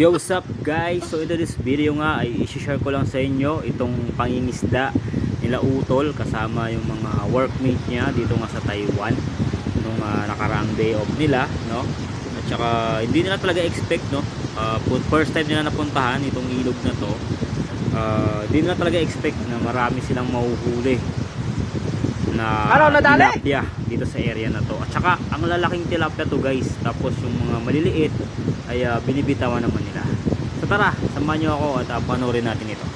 Yo, what's up guys? So ito this video nga ay i-share ko lang sa inyo itong pangingisda nila Utol kasama yung mga workmate niya dito nga sa Taiwan nung ah, nakaraang day off nila, no? At saka hindi nila talaga expect, no? Pu- first time nila napuntahan itong ilog na to. Ah, hindi nila talaga expect na marami silang mahuhuli na Ano, tilapia dito sa area na to. At saka ang lalaking tilapia to guys. Tapos yung mga maliliit ay ah, binibitawan naman nila. So tara, samahan nyo ako at uh, panoorin natin ito.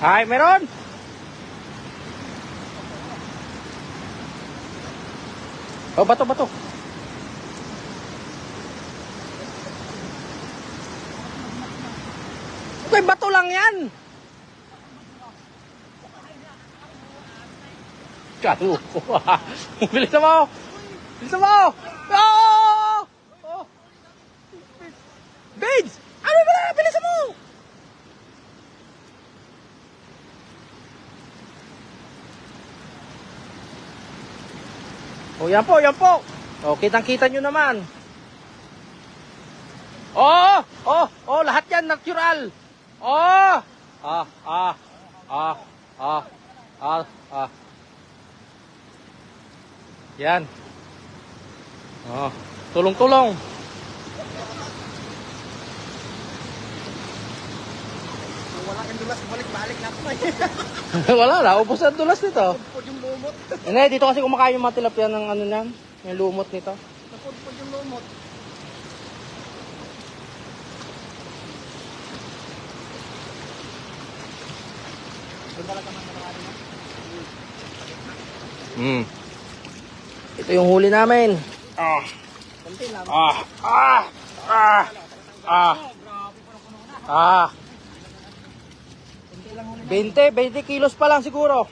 Ay, meron! Oh, bato, bato. Okay, bato lang yan. Kalo ko. Bilisan mo. Bilisan mo. Oh! Oh! Babes! Ano ba? Bilisan mo! Oh, yan po, yan po. Oh, kitang-kita nyo naman. Oh, oh, oh, lahat yan natural. Oh, ah, ah, ah, ah, ah, ah. Yan. Oh, tulong-tulong. Wala kang dulas, balik-balik na ako Wala na, ubos ang dulas nito. Napudpod yung lumot. Hindi, dito kasi kumakain yung mga tilapia ng ano niyan, yung lumot nito. Napudpod yung lumot. Mm. Ito yung huli namin. Ah, Kunti lang. ah, ah, ah, ah, ah. 20, 20 kilos pa lang siguro.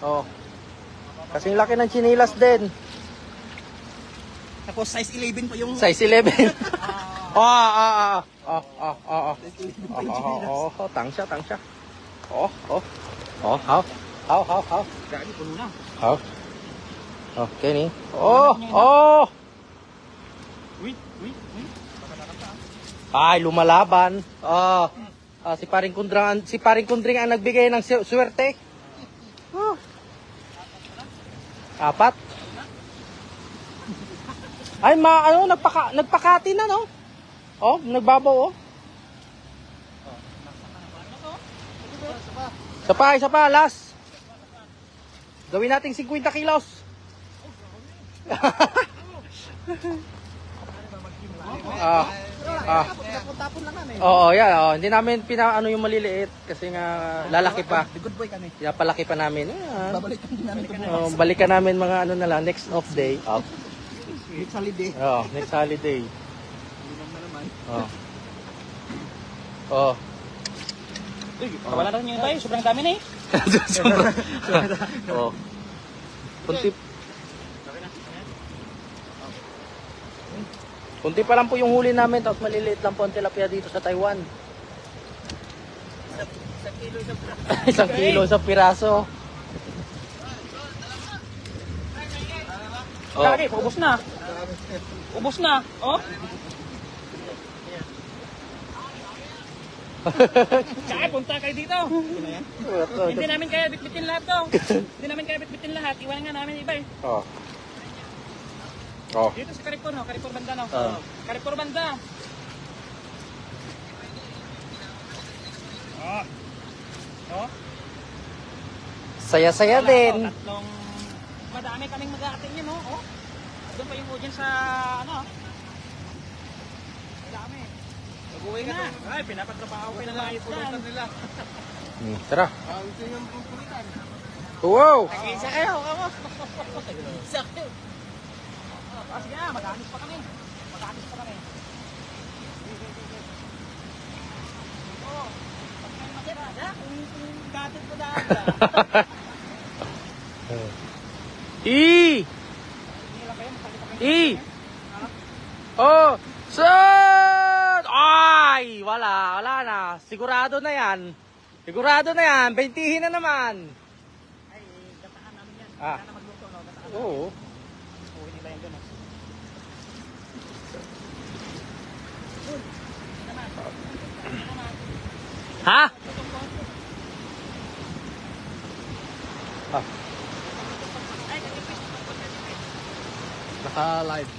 Oh. Kasing laki ng chinilas din. Tapos size 11 pa yung... Size 11. Ah, ah, ah, ah, ah, ah, ah. Oh, oh, oh, tang siya, tang siya. Oh, oh. Oh, how? How, how, how? Gagi, puno na. How? Oh, Kenny. Oh, oh. Uy, uy, uy. Ay, lumalaban. Oh. Ah, si Paring Kundring, si Paring Kundring ang nagbigay ng su- swerte. Oh. Apat. Ay, ma, ano, nagpaka, nagpakati na, no? Oh, nagbabaw, oh. Isa pa, isa pa, last. Gawin nating 50 kilos. ah, ah. Tapon-tapon lang namin. Oo, yan. Oh. Hindi namin pinaano yung maliliit kasi nga lalaki pa. The good boy kami. Kaya palaki pa namin. Yan. Babalikan din namin Oh, balikan namin mga ano na lang, next off day. Oh, Next holiday. oh next holiday. Naman. Oh. Oh. Uy, wala na rin yung tayo. Sobrang dami na eh. oh. Kunti Kunti pa lang po yung huli namin tapos maliliit lang po ang tilapia dito sa Taiwan. Sa kilo sa Isang kilo sa piraso. Oh. Gagi, ubos na. Ubos na. Oh. Kaya punta kayo dito. Hindi namin kaya bitbitin lahat to. Hindi namin kaya bitbitin lahat. Iwanan nga namin iba eh. Oh. Oh. Dito sa Carrefour, no? Carrefour banda, no? Ah. Carrefour banda. Oh. Oh. Saya-saya din. oh, tatlong... Madami kaming mag-aating yun, no? Oh. Doon pa yung audience sa, ano? Madami. Mag-uwi na. Ay, pinapatrabaho ko na lang yung nila. Hmm, tara. Ah, ito yung pupulitan. Wow! Nag-iisa kayo, kamo. Isa kayo. Ah, sige na, mag-anis pa kami. Mag-anis pa kami. Oo. Pag may matira, ha? Kung gadget mo dahil. I! I! Oh! Sir! Ay! Wala, wala na. Sigurado na yan. Sigurado na yan. Bentihin na naman. Ay, gataan namin yan. Ah. Oo. Uwi nila yan doon, no? Ha? Ah. Naka-live.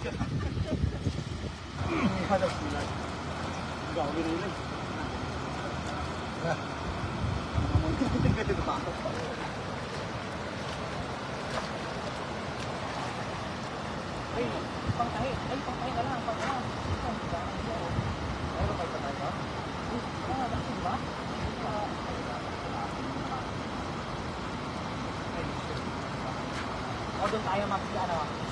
Ay, pangtahi. Ay, pangtahi ka lang. Pangtahi. Mayroon kayo patay ba? Ah, bakit ba? O doon tayo mag ano?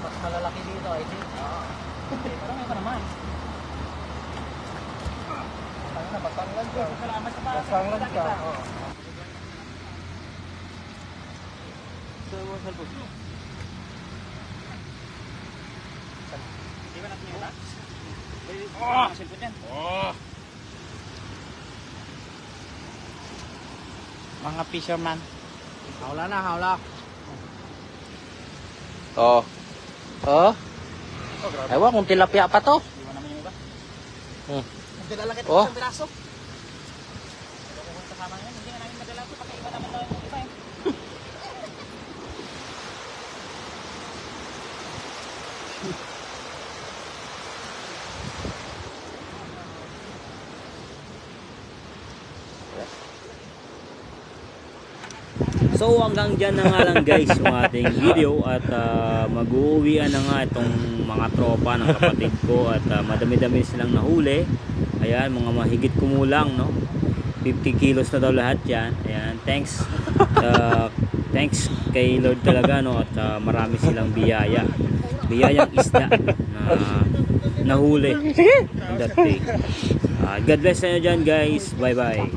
Mas malalaki dito, I think. Oo. Okay, marami pa naman. Tanga na, Batangan ka. Salamat sa bata. Batangan ka. Oo. Di ba natin yung Oh! Cellphone yan. Mga fisherman. Hawla na, hawla. Oh. Oh. Ewan kung tilapia pa to. Ba naman yung iba? Hmm. Magdalalaki Oh. isang piraso. Hindi na namin madala ito. Iba naman daw yung iba eh. So hanggang dyan na nga lang guys yung ating video at ah, mag-uuwian na nga itong mga tropa ng kapatid ko at ah, madami-dami silang nahuli. Ayan, mga mahigit kumulang no. 50 kilos na daw lahat yan. Ayan, thanks. ah, thanks kay Lord talaga no at ah, marami silang biyaya. Biyayang isda na nahuli that day. Ah, God bless sa inyo dyan guys. Bye bye.